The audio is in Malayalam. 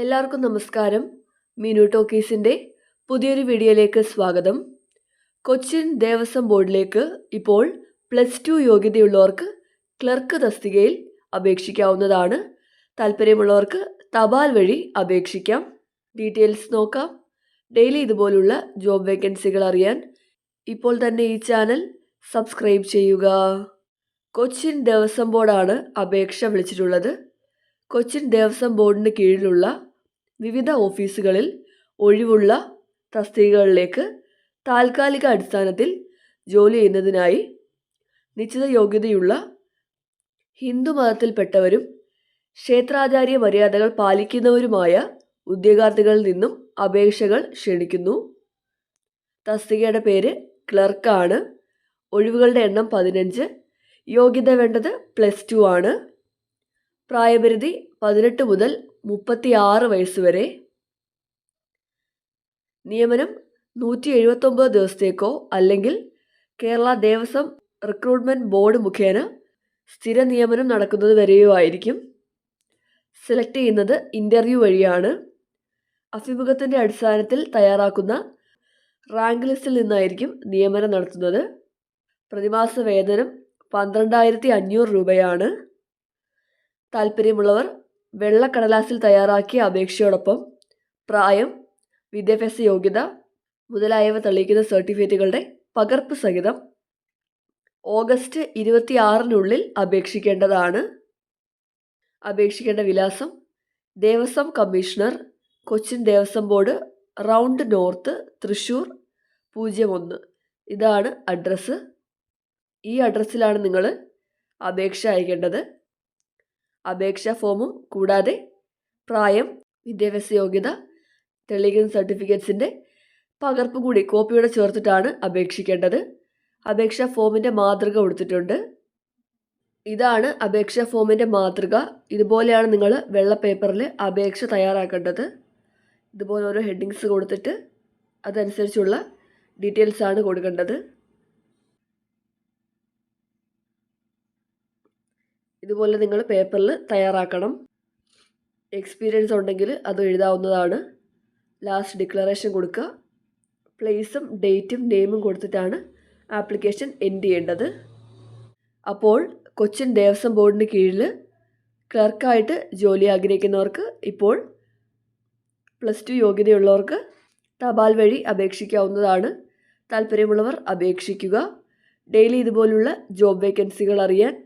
എല്ലാവർക്കും നമസ്കാരം. മീനു ടോക്കീസിന്റെ പുതിയൊരു വീഡിയോയിലേക്ക് സ്വാഗതം. കൊച്ചിൻ ദേവസ്വം ബോർഡിലേക്ക് ഇപ്പോൾ പ്ലസ് ടു യോഗ്യതയുള്ളവർക്ക് ക്ലർക്ക് തസ്തികയിൽ അപേക്ഷിക്കാവുന്നതാണ്. താല്പര്യമുള്ളവർക്ക് തപാൽ വഴി അപേക്ഷിക്കാം. ഡീറ്റെയിൽസ് നോക്കാം. ഡെയിലി ഇതുപോലുള്ള ജോബ് വേക്കൻസികൾ അറിയാൻ ഇപ്പോൾ തന്നെ ഈ ചാനൽ സബ്സ്ക്രൈബ് ചെയ്യുക. കൊച്ചിൻ ദേവസ്വം ബോർഡാണ് അപേക്ഷ വിളിച്ചിട്ടുള്ളത്. കൊച്ചിൻ ദേവസ്വം ബോർഡിന് കീഴിലുള്ള വിവിധ ഓഫീസുകളിൽ ഒഴിവുള്ള തസ്തികകളിലേക്ക് താൽക്കാലിക അടിസ്ഥാനത്തിൽ ജോലി ചെയ്യുന്നതിനായി നിശ്ചിത യോഗ്യതയുള്ള ഹിന്ദു മതത്തിൽപ്പെട്ടവരും ക്ഷേത്രാചാര്യ മര്യാദകൾ പാലിക്കുന്നവരുമായ ഉദ്യോഗാർത്ഥികളിൽ നിന്നും അപേക്ഷകൾ ക്ഷണിക്കുന്നു. തസ്തികയുടെ പേര് ക്ലർക്കാണ് ഒഴിവുകളുടെ എണ്ണം പതിനഞ്ച്. യോഗ്യത വേണ്ടത് പ്ലസ് ടു ആണ്. പ്രായപരിധി പതിനെട്ട് മുതൽ മുപ്പത്തി ആറ് വയസ്സ് വരെ. നിയമനം നൂറ്റി എഴുപത്തൊമ്പത് ദിവസത്തേക്കോ അല്ലെങ്കിൽ കേരള ദേവസ്വം റിക്രൂട്ട്മെന്റ് ബോർഡ് മുഖേന സ്ഥിര നിയമനം നടക്കുന്നത് വരെയോ ആയിരിക്കും. സെലക്ട് ചെയ്യുന്നത് ഇന്റർവ്യൂ വഴിയാണ്. അഭിമുഖത്തിന്റെ അടിസ്ഥാനത്തിൽ തയ്യാറാക്കുന്ന റാങ്ക് ലിസ്റ്റിൽ നിന്നായിരിക്കും നിയമനം നടത്തുന്നത്. പ്രതിമാസ വേതനം പന്ത്രണ്ടായിരത്തി അഞ്ഞൂറ് രൂപയാണ്. താല്പര്യമുള്ളവർ വെള്ളക്കടലാസിൽ തയ്യാറാക്കിയ അപേക്ഷയോടൊപ്പം പ്രായം വിദ്യാഭ്യാസ യോഗ്യത മുതലായവ തെളിയിക്കുന്ന സർട്ടിഫിക്കറ്റുകളുടെ പകർപ്പ് സഹിതം ഓഗസ്റ്റ് ഇരുപത്തി ആറിനുള്ളിൽ അപേക്ഷിക്കേണ്ടതാണ്. അപേക്ഷിക്കേണ്ട വിലാസം Devaswom commissioner Cochin Devaswom board round north Thrissur പൂജ്യം ഒന്ന്. ഇതാണ് അഡ്രസ്സ്. ഈ അഡ്രസ്സിലാണ് നിങ്ങൾ അപേക്ഷ അയക്കേണ്ടത്. അപേക്ഷാ ഫോമും കൂടാതെ പ്രായം വിദ്യാഭ്യാസ യോഗ്യത തെളിയിക്കുന്ന സർട്ടിഫിക്കറ്റ്സിന്റെ പകർപ്പ് കൂടി കോപ്പിയോടെ ചേർത്തിട്ടാണ് അപേക്ഷിക്കേണ്ടത്. അപേക്ഷാ ഫോമിന്റെ മാതൃക കൊടുത്തിട്ടുണ്ട്. ഇതാണ് അപേക്ഷാ ഫോമിന്റെ മാതൃക. ഇതുപോലെയാണ് നിങ്ങൾ വെള്ള പേപ്പറിൽ അപേക്ഷ തയ്യാറാക്കേണ്ടത്. ഇതുപോലെ ഓരോ ഹെഡിങ്സ് കൊടുത്തിട്ട് അതനുസരിച്ചുള്ള ഡീറ്റെയിൽസാണ് കൊടുക്കേണ്ടത്. ഇതുപോലെ നിങ്ങൾ പേപ്പറിൽ തയ്യാറാക്കണം. എക്സ്പീരിയൻസ് ഉണ്ടെങ്കിൽ അത് എഴുതാവുന്നതാണ്. ലാസ്റ്റ് ഡിക്ലറേഷൻ കൊടുക്കുക. പ്ലേസും ഡേറ്റും നെയിമും കൊടുത്തിട്ടാണ് ആപ്ലിക്കേഷൻ എൻഡ് ചെയ്യേണ്ടത്. അപ്പോൾ കൊച്ചിൻ ദേവസ്വം ബോർഡിന് കീഴിൽ ക്ലർക്കായിട്ട് ജോലി ആഗ്രഹിക്കുന്നവർക്ക് ഇപ്പോൾ പ്ലസ് ടു യോഗ്യതയുള്ളവർക്ക് തപാൽ വഴി അപേക്ഷിക്കാവുന്നതാണ്. താല്പര്യമുള്ളവർ അപേക്ഷിക്കുക. ഡെയിലി ഇതുപോലുള്ള ജോബ് വേക്കൻസികൾ അറിയാൻ